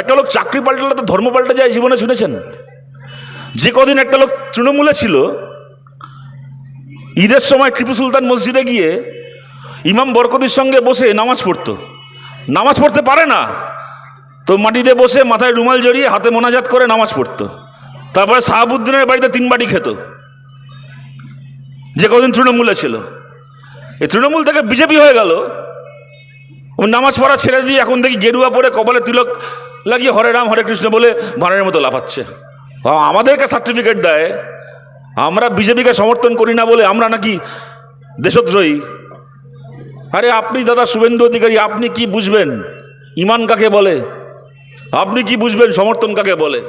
একটা লোক চাকরি পাল্টালে তো ধর্ম পাল্টে যায়, জীবনে শুনেছেন? যে কদিন একটা লোক তৃণমূলে ছিল, ঈদের সময় টিপু সুলতান মসজিদে গিয়ে ইমাম বরকতির সঙ্গে বসে নামাজ পড়তো। নামাজ পড়তে পারে না, তো মাটিতে বসে মাথায় রুমাল জড়িয়ে হাতে মোনাজাত করে নামাজ পড়তো। তারপরে শাহাবুদ্দিনের বাড়িতে তিন বাটি খেত। যে কদিন তৃণমূলে ছিল। এই তৃণমূল থেকে বিজেপি হয়ে গেল। নামাজ পড়া ছেড়ে দিয়ে এখন দেখি গেরুয়া পরে কপালে তিলক লাগিয়ে হরে রাম, হরে কৃষ্ণ বলে ভাড়ের মতো লাফাচ্ছে। আমাদেরকে সার্টিফিকেট দেয়। আমরা বিজেপিকে সমর্থন করি না বলে আমরা নাকি দেশদ্রোহী। আরে আপনি দাদা শুভেন্দু অধিকারী, আপনি কি বুঝবেন? ইমান কাকে বলে? আপনি কি বুঝবেন সমর্থন কাকে বলে?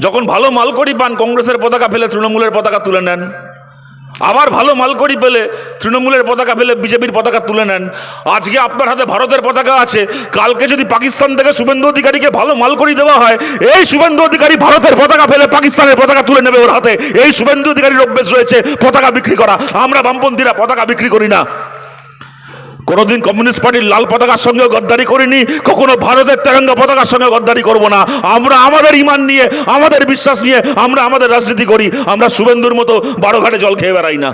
যখন ভালো মাল করি পান, কংগ্রেসের পতাকা ফেলে তৃণমূলের পতাকা তুলে নেন। আবার ভালো মালকড়ি পেলে, তৃণমূলের পতাকা পেলে, বিজেপির পতাকা তুলে নেন। আজকে আপনার হাতে ভারতের পতাকা আছে। কালকে যদি পাকিস্তান থেকে শুভেন্দু অধিকারীকে ভালো মালকড়ি দেওয়া হয়, এই শুভেন্দু অধিকারী ভারতের পতাকা ফেলে পাকিস্তানের পতাকা তুলে নেবে ওর হাতে। এই শুভেন্দু অধিকারীর অভ্যেস রয়েছে পতাকা বিক্রি করা। আমরা বামপন্থীরা পতাকা বিক্রি করি না। কোনোদিন কমিউনিস্ট পার্টির লাল পতাকার সঙ্গে গদ্দারি করিনি, কখনো ভারতের তেরঙ্গা পতাকার সঙ্গে গদ্দারি করব না। আমরা আমাদের ইমান নিয়ে, আমাদের বিশ্বাস নিয়ে, আমরা আমাদের রাজনীতি করি, আমরা শুভেন্দুর মতো বারোঘাটে জল খেয়ে বেড়াই না।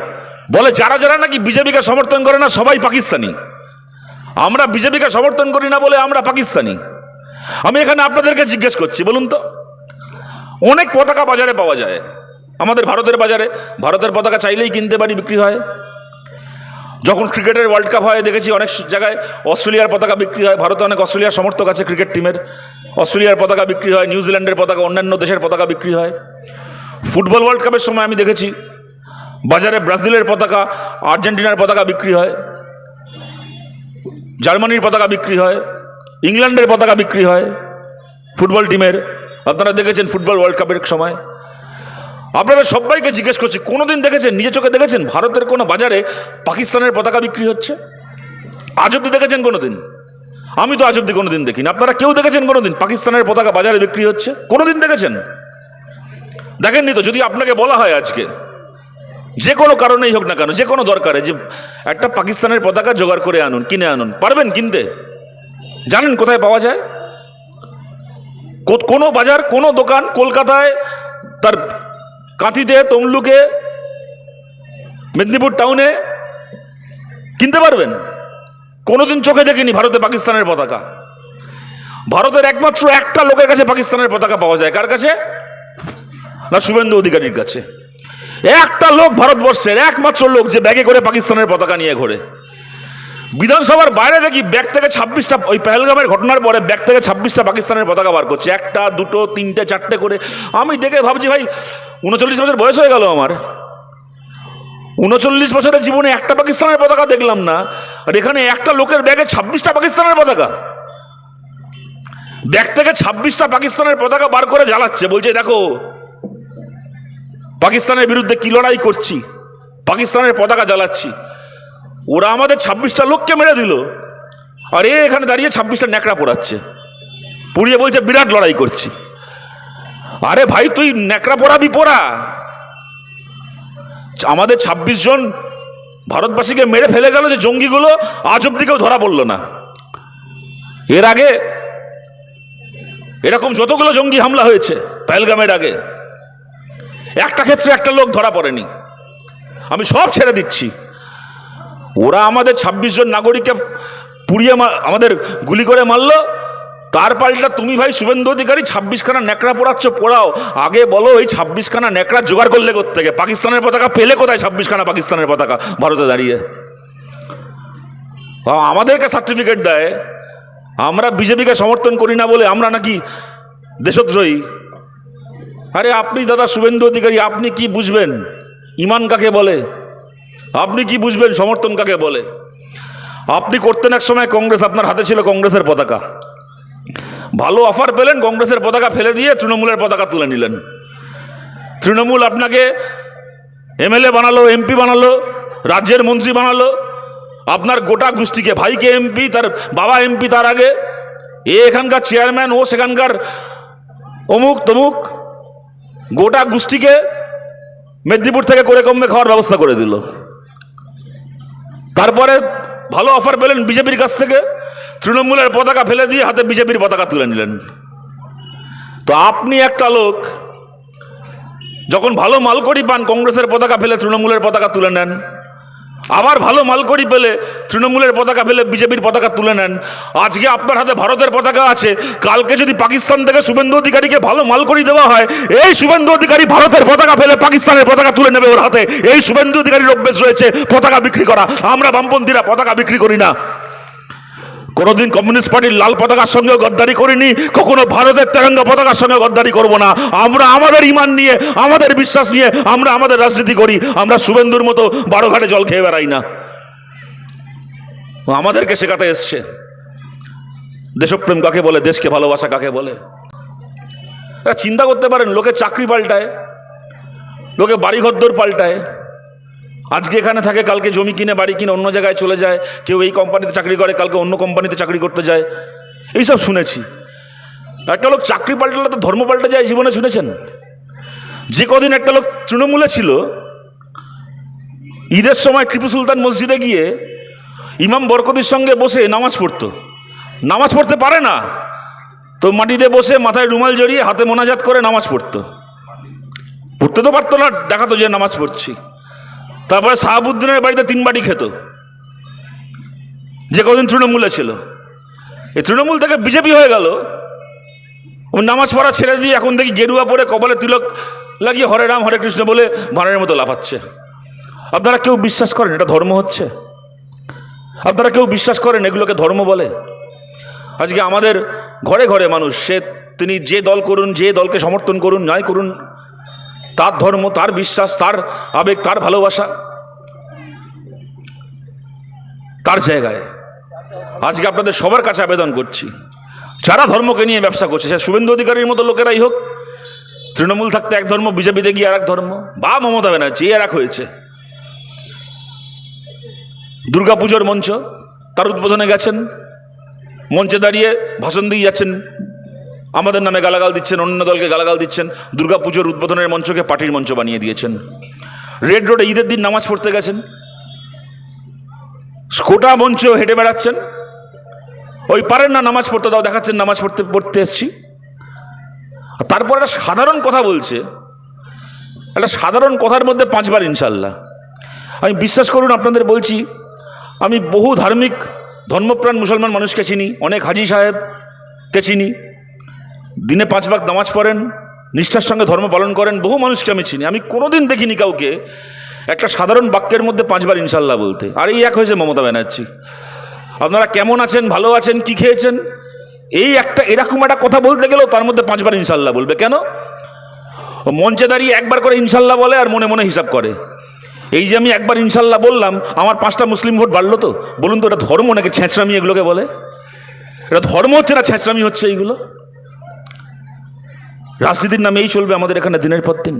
বলে যারা যারা নাকি বিজেপিকে সমর্থন করে না, সবাই পাকিস্তানি। আমরা বিজেপিকে সমর্থন করি না বলে আমরা পাকিস্তানি। আমি এখানে আপনাদেরকে জিজ্ঞেস করছি, বলুন তো, অনেক পতাকা বাজারে পাওয়া যায়। আমাদের ভারতের বাজারে, ভারতের পতাকা চাইলেই কিনতে পারি, বিক্রি হয়। যখন ক্রিকেটের ওয়ার্ল্ড কাপ হয়, দেখেছি অনেক জায়গায় অস্ট্রেলিয়ার পতাকা বিক্রি হয়, ভারতে অনেক অস্ট্রেলিয়ার সমর্থক আছে ক্রিকেট টিমের। অস্ট্রেলিয়ার পতাকা বিক্রি হয়, নিউজিল্যান্ডের পতাকা, অন্যান্য দেশের পতাকা বিক্রি হয়। ফুটবল ওয়ার্ল্ড কাপের সময় আমি দেখেছি, বাজারে ব্রাজিলের পতাকা, আর্জেন্টিনার পতাকা বিক্রি হয়, জার্মানির পতাকা বিক্রি হয়, ইংল্যান্ডের পতাকা বিক্রি হয় ফুটবল টিমের। আপনারা দেখেছেন ফুটবল ওয়ার্ল্ড কাপের সময়। আপনারা সবাইকে জিজ্ঞেস করছি, কোনোদিন দেখেছেন নিজে চোখে দেখেছেন ভারতের কোনো বাজারে পাকিস্তানের পতাকা বিক্রি হচ্ছে? আজ অব্দি দেখেছেন কোনোদিন? আমি তো আজ অব্দি কোনোদিন দেখিনি। আপনারা কেউ দেখেছেন কোনোদিন পাকিস্তানের পতাকা বাজারে বিক্রি হচ্ছে? কোনোদিন দেখেছেন? দেখেননি তো, যদি আপনাকে বলা হয় আজকে, যে কোনো কারণেই হোক না কেন, যে কোনো দরকারে, যে একটা পাকিস্তানের পতাকা জোগাড় করে আনুন, কিনে আনুন, পারবেন কিনতে? জানেন কোথায় পাওয়া যায়? কোনো বাজার, কোনো দোকান কলকাতায় তার কাঁথিতে তমলুকে মেদিনীপুর টাউনে কিনতে পারবেন। কোনোদিন চোখে দেখিনি ভারতে পাকিস্তানের পতাকা। ভারতের একমাত্র একটা লোকের কাছে পাকিস্তানের পতাকা পাওয়া যায়। কার কাছে? না, শুভেন্দু অধিকারীর কাছে। একটা লোক ভারতবর্ষের একমাত্র লোক যে ব্যাগে করে পাকিস্তানের পতাকা নিয়ে ঘোরে। বিধানসভার বাইরে দেখি ব্যাগ থেকে ছাব্বিশটা ওই পেহেলগামের ঘটনার পরে ব্যাগ থেকে ছাব্বিশটা পাকিস্তানের পতাকা বার করছে। একটা, দুটো, তিনটে, চারটে করে। আমি দেখে ভাবছি ভাই, উনচল্লিশ বছর বয়স হয়ে গেল আমার। উনচল্লিশ বছরের জীবনে একটা পাকিস্তানের পতাকা দেখলাম না, আর এখানে একটা লোকের ব্যাগে ছাব্বিশটা পাকিস্তানের পতাকা। ব্যাগ থেকে ছাব্বিশটা পাকিস্তানের পতাকা বার করে জ্বালাচ্ছে, বলছে, দেখো, পাকিস্তানের বিরুদ্ধে কি লড়াই করছি? পাকিস্তানের পতাকা জ্বালাচ্ছি। ওরা আমাদের ছাব্বিশটা লোককে মেরে দিল। আর এ এখানে দাঁড়িয়ে ছাব্বিশটা ন্যাকড়া পোড়াচ্ছে। পুড়িয়ে বলছে, বিরাট লড়াই করছি। আরে ভাই, তুই ন্যাকড়া পোড়াবি পোড়া। আমাদের ছাব্বিশ জন ভারতবাসীকে মেরে ফেলে গেল যে জঙ্গিগুলো আজ অব্দি কেউ ধরা পড়ল না। এর আগে এরকম যতগুলো জঙ্গি হামলা হয়েছে পেলগামের আগে, একটা ক্ষেত্রে একটা লোক ধরা পড়েনি। আমি সব ছেড়ে দিচ্ছি। ওরা আমাদের ছাব্বিশ জন নাগরিককে পুড়িয়ে আমাদের গুলি করে মারলো। তার পাল্টা তুমি ভাই শুভেন্দু অধিকারী ছাব্বিশখানা ন্যাকড়া পোড়াচ্ছ, পোড়াও। আগে বলো এই ছাব্বিশখানা ন্যাকড়া জোগাড় করলে থেকে পাকিস্তানের পতাকা পেলে কোথায় ছাব্বিশখানা পাকিস্তানের পতাকা? ভারতে দাঁড়িয়ে। আমাদেরকে সার্টিফিকেট দেয়। আমরা বিজেপিকে সমর্থন করি না বলে আমরা নাকি দেশদ্রোহী। আরে আপনি দাদা শুভেন্দু অধিকারী, আপনি কি বুঝবেন? ইমান কাকে বলে? আপনি কি বুঝবেন সমর্থন কাকে বলে? আপনি করতেন এক সময় কংগ্রেস, আপনার হাতে ছিল কংগ্রেসের পতাকা। ভালো অফার পেলেন, কংগ্রেসের পতাকা ফেলে দিয়ে তৃণমূলের পতাকা তুলে নিলেন। তৃণমূল আপনাকে এমএলএ বানালো, এমপি বানালো, রাজ্যের মন্ত্রী বানালো। আপনার গোটা গোষ্ঠীকে, ভাইকে এমপি, তার বাবা এমপি তার আগে। এ এখানকার চেয়ারম্যান ও সেখানকার অমুক তমুক। গোটা গোষ্ঠীকে মেদিনীপুর থেকে করে কমবে খাওয়ার ব্যবস্থা করে দিল। তারপরে ভালো অফার পেলেন বিজেপির কাছ থেকে, তৃণমূলের পতাকা ফেলে দিয়ে হাতে বিজেপির পতাকা তুলে নিলেন। তো আপনি একটা লোক, যখন ভালো মালকড়ি পান, কংগ্রেসের পতাকা ফেলে তৃণমূলের পতাকা তুলে নেন আবার ভালো মালকড়ি পেলে তৃণমূলের পতাকা পেলে বিজেপির পতাকা তুলে নেন। আজকে আপনার হাতে ভারতের পতাকা আছে। কালকে যদি পাকিস্তান থেকে শুভেন্দু অধিকারীকে ভালো মালকড়ি দেওয়া হয়, এই শুভেন্দু অধিকারী ভারতের পতাকা ফেলে পাকিস্তানের পতাকা তুলে নেবে ওর হাতে। এই শুভেন্দু অধিকারীর অভ্যেস রয়েছে পতাকা বিক্রি করা। আমরা বামপন্থীরা পতাকা বিক্রি করি না। কোনোদিন কমিউনিস্ট পার্টির লাল পতাকার সঙ্গে গদ্দারি করিনি, কখনো ভারতের তেরঙ্গা পতাকার সঙ্গে গদ্দারি করব না। আমরা আমাদের ইমান নিয়ে, আমাদের বিশ্বাস নিয়ে, আমরা আমাদের রাজনীতি করি, আমরা শুভেন্দুর মতো বারো ঘাটে জল খেয়ে বেড়াই না। আমাদেরকে শেখাতে এসছে। দেশপ্রেম কাকে বলে, দেশকে ভালোবাসা কাকে বলে? চিন্তা করতে পারেন, লোকে চাকরি পাল্টায়, লোকে বাড়িঘর দৌড় পাল্টায়। আজকে এখানে থাকে, কালকে জমি কিনে, বাড়ি কিনে, অন্য জায়গায় চলে যায়, কেউ এই কোম্পানিতে চাকরি করে, কালকে অন্য কোম্পানিতে চাকরি করতে যায়। এইসব শুনেছি। একটা লোক চাকরি পাল্টালে তো ধর্ম পাল্টে যায়, জীবনে শুনেছেন? যে কদিন একটা লোক তৃণমূলে ছিল, ঈদের সময় টিপু সুলতান মসজিদে গিয়ে ইমাম বরকতির সঙ্গে বসে নামাজ পড়তো। নামাজ পড়তে পারে না, তো মাটিতে বসে মাথায় রুমাল জড়িয়ে হাতে মোনাজাত করে নামাজ পড়তো। পড়তে তো পারতো না, দেখাতো যে নামাজ পড়ছি। তারপরে শাহাবুদ্দিনের বাড়িতে তিন বাটি খেত। যে কদিন তৃণমূলে ছিল। এই তৃণমূল থেকে বিজেপি হয়ে গেল। নামাজ পড়া ছেড়ে দিয়ে এখন দেখি গেরুয়া পরে কপালে তিলক লাগিয়ে হরে রাম, হরে কৃষ্ণ বলে ভাড়ের মতো লাফাচ্ছে। আপনারা কেউ বিশ্বাস করেন এটা ধর্ম হচ্ছে? আপনারা কেউ বিশ্বাস করেন এগুলোকে ধর্ম বলে? আজকে আমাদের ঘরে ঘরে মানুষ, সে তিনি যে দল করুন, যে দলকে সমর্থন করুন, ন্যায় করুন তার ধর্ম, তার বিশ্বাস, তার আবেগ, তার ভালোবাসা, তার জায়গায়। আজকে আপনাদের সবার কাছে আবেদন করছি, যারা ধর্মকে নিয়ে ব্যবসা করছে, সে শুভেন্দু অধিকারীর মতো লোকেরাই হোক, তৃণমূল থাকতে এক ধর্ম, বিজেপিতে গিয়ে আর এক ধর্ম, বা মমতা ব্যানার্জি আর এক হয়েছে। দুর্গাপুজোর মঞ্চ, তার উদ্বোধনে গেছেন, মঞ্চে দাঁড়িয়ে ভাষণ দিয়ে যাচ্ছেন আমাদের নামে গালাগাল দিচ্ছেন, অন্য দলকে গালাগাল দিচ্ছেন, দুর্গাপুজোর উদ্বোধনের মঞ্চকে পার্টির মঞ্চ বানিয়ে দিয়েছেন। রেড রোডে ঈদের দিন নামাজ পড়তে গেছেন। গোটা মঞ্চ হেঁটে বেড়াচ্ছেন। ওই পারেন না নামাজ পড়তে দাও দেখাচ্ছেন নামাজ পড়তে পড়তে এসছি। তারপর একটা সাধারণ কথা বলছে। একটা সাধারণ কথার মধ্যে পাঁচবার ইনশাল্লাহ আমি বিশ্বাস করুন, আপনাদের বলছি, আমি বহু ধার্মিক ধর্মপ্রাণ মুসলমান মানুষকে চিনি, অনেক হাজি সাহেবকে চিনি দিনে পাঁচ ভাগ নামাজ পড়েন, নিষ্ঠার সঙ্গে ধর্ম পালন করেন, বহু মানুষকে আমি চিনি। আমি কোনোদিন দেখিনি কাউকে। একটা সাধারণ বাক্যের মধ্যে পাঁচবার ইনশাল্লাহ বলতে। আর এই এক হয়েছে মমতা ব্যানার্জি। আপনারা কেমন আছেন, ভালো আছেন, কি খেয়েছেন? এই একটা, এরকম একটা কথা বলতে গেলেও তার মধ্যে পাঁচবার ইনশাল্লাহ বলবে। কেন? মঞ্চে দাঁড়িয়ে একবার করে ইনশাল্লাহ বলে আর মনে মনে হিসাব করে। এই যে আমি একবার ইনশাল্লাহ বললাম, আমার পাঁচটা মুসলিম ভোট বাড়লো তো? বলুন তো, এটা ধর্ম নাকি ছেঁচড়ামি এগুলোকে বলে? এটা ধর্ম হচ্ছে না ছেঁচড়ামি হচ্ছে এইগুলো? রাজনীতির নামে এই চলবে আমাদের এখানে দিনের পর দিন।